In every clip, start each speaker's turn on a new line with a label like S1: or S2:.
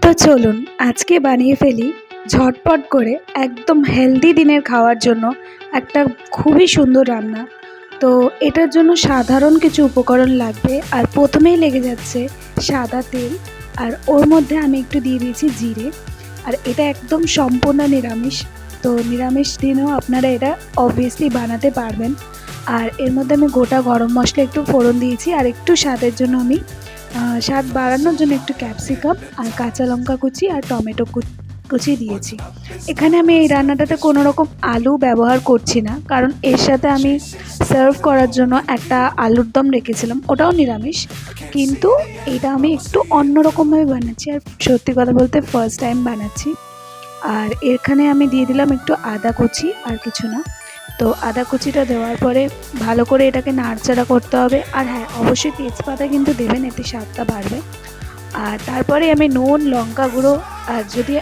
S1: তো চলুন আজকে বানিয়ে ফেলি ঝটপট করে একদম হেলদি দিনের খাওয়ার জন্য একটা খুবই সুন্দর রান্না। তো এটার জন্য সাধারণ কিছু উপকরণ লাগবে আর প্রথমেই লেগে যাচ্ছে সাদা তেল আর ওর মধ্যে আমি একটু দিয়ে দিয়েছি জিরে। আর এটা একদম সম্পূর্ণ নিরামিষ। তো নিরামিষ দিনেও আপনারা এটা অবভিয়াসলি বানাতে পারবেন। আর এর মধ্যে আমি গোটা গরম মশলা একটু ফোড়ন দিয়েছি আর একটু স্বাদের জন্য আমি স্বাদ বাড়ানোর জন্য একটু ক্যাপসিকাম আর কাঁচা লঙ্কা কুচি আর টমেটো কুচি দিয়েছি। এখানে আমি এই রান্নাটাতে কোনো রকম আলু ব্যবহার করছি না, কারণ এর সাথে আমি সার্ভ করার জন্য একটা আলুর দম রেখেছিলাম, ওটাও নিরামিষ। কিন্তু এটা আমি একটু অন্যরকমভাবে বানাচ্ছি আর সত্যি কথা বলতে ফার্স্ট টাইম বানাচ্ছি। আর এখানে আমি দিয়ে দিলাম একটু আদা কুচি আর কিছু না। তো আদা কুচিটা দেওয়ার পরে ভালো করে এটাকে নাড়চাড়া করতে হবে। আর হ্যাঁ অবশ্যই তেজপাতা কিন্তু দেবেন, এতে স্বাদটা বাড়বে। আর তারপরে আমি নুন, লঙ্কা গুঁড়ো, আর যদি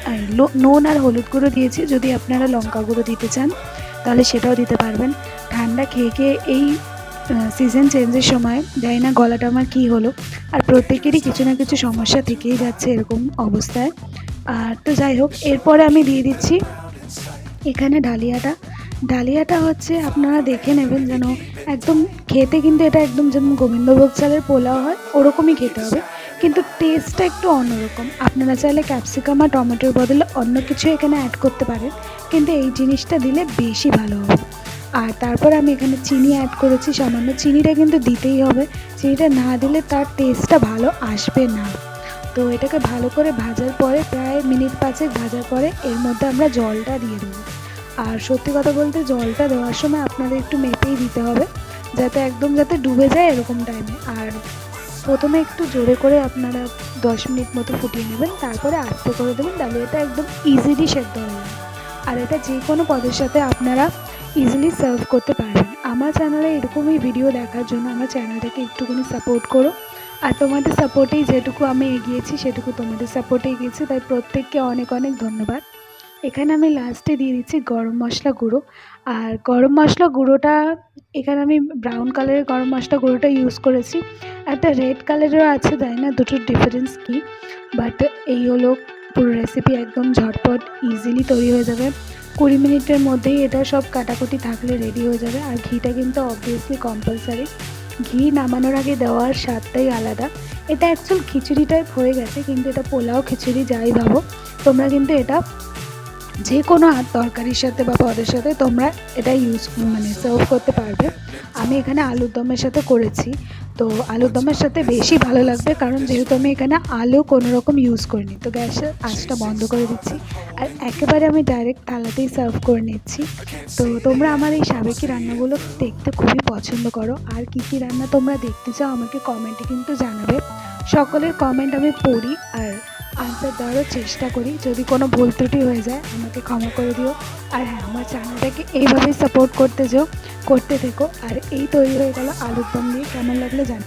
S1: নুন আর হলুদ গুঁড়ো দিয়েছি, যদি আপনারা লঙ্কা গুঁড়ো দিতে চান, তাহলে সেটাও দিতে পারবেন। ঠান্ডা খেয়ে খেয়ে এই সিজন চেঞ্জের সময় জানি না গলাটা আমার কী হলো, আর প্রত্যেকেরই কিছু না কিছু সমস্যা থেকেই যাচ্ছে এরকম অবস্থায়। আর তো যাই হোক, এরপরে আমি দিয়ে দিচ্ছি এখানে ডালিয়াটা। ডালিয়াটা হচ্ছে আপনারা দেখে নেবেন যেন একদম খেতে কিন্তু এটা একদম যেমন গোবিন্দভোগ চালের পোলাও হয়, ওরকমই খেতে হবে। কিন্তু টেস্টটা একটু অন্যরকম। আপনারা চাইলে ক্যাপসিকাম আর টমেটোর বদলে অন্য কিছু এখানে অ্যাড করতে পারেন, কিন্তু এই জিনিসটা দিলে বেশি ভালো হবে। আর তারপর আমি এখানে চিনি অ্যাড করেছি, সামান্য চিনিটা কিন্তু দিতেই হবে। চিনিটা না দিলে তার টেস্টটা ভালো আসবে না। তো এটাকে ভালো করে ভাজার পরে প্রায় মিনিট পাঁচেক ভাজার পরে এর মধ্যে আমরা জলটা দিয়ে দেবো। আর সত্যি কথা বলতে জলটা দেওয়ার সময় আপনাদের একটু মেপেই দিতে হবে, যাতে একদম যাতে ডুবে যায় এরকম টাইমে আর প্রথমে একটু জোরে করে আপনারা দশ মিনিট মতো ফুটিয়ে নেবেন, তারপরে আস্তে করে দেবেন, তাহলে এটা একদম ইজিলি সেদ্ধ হয়ে যাবে। আর এটা যে কোনো পদের সাথে আপনারা ইজিলি সার্ভ করতে পারবেন। আমার চ্যানেলে এরকমই ভিডিও দেখার জন্য আমার চ্যানেলটাকে একটুখানি সাপোর্ট করো। আর তোমাদের সাপোর্টেই যেটুকু আমি এগিয়েছি, সেটুকু তোমাদের সাপোর্টে এগিয়েছি তাই প্রত্যেককে অনেক অনেক ধন্যবাদ। এখানে আমি লাস্টে দিয়ে দিচ্ছি গরম মশলা গুঁড়ো। আর গরম মশলা গুঁড়োটা, এখানে আমি ব্রাউন কালারের গরম মশলা গুঁড়োটা ইউজ করেছি। একটা রেড কালারেরও আছে, তাই না? দুটোর ডিফারেন্স কী? বাট এই হলো পুরো রেসিপি একদম ঝটপট ইজিলি তৈরি হয়ে যাবে। কুড়ি মিনিটের মধ্যেই এটা সব কাটাকুটি থাকলে রেডি হয়ে যাবে। আর ঘিটা কিন্তু অবভিয়াসলি কম্পালসারি ঘি নামানোর আগে দেওয়ার স্বাদটাই আলাদা। এটা অ্যাকচুয়াল খিচুড়ি টাইপ হয়ে গেছে, কিন্তু এটা পোলাও খিচুড়ি যাই ভাবো, তোমরা কিন্তু এটা যে কোনো আর তরকারির সাথে বা পদের সাথে তোমরা এটা ইউজ মানে সার্ভ করতে পারবে। আমি এখানে আলুর দমের সাথে করেছি। তো আলুর দমের সাথে বেশি ভালো লাগবে কারণ যেহেতু আমি এখানে আলু কোনো রকম ইউজ করিনি। তো গ্যাসের আঁচটা বন্ধ করে দিচ্ছি। আর একেবারে আমি ডাইরেক্ট থালাতেই সার্ভ করে নিচ্ছি। তো তোমরা আমার এই সাবেকি রান্নাগুলো দেখতে খুবই পছন্দ করো। আর কী কী রান্না তোমরা দেখতে চাও আমাকে কমেন্টে কিন্তু জানাবে। সকলের কমেন্ট আমি পড়ি। আর আনসার দেওয়ারও চেষ্টা করি। যদি কোনো ভুল ত্রুটি হয়ে যায়, আমাকে ক্ষমা করে দিও। আর হ্যাঁ আমার চ্যানেলটাকে এইভাবেই সাপোর্ট করতে যেও, করতে থেকো। আর এই তৈরি হয়ে গেল আলুর দম দিয়ে। কেমন লাগল জানি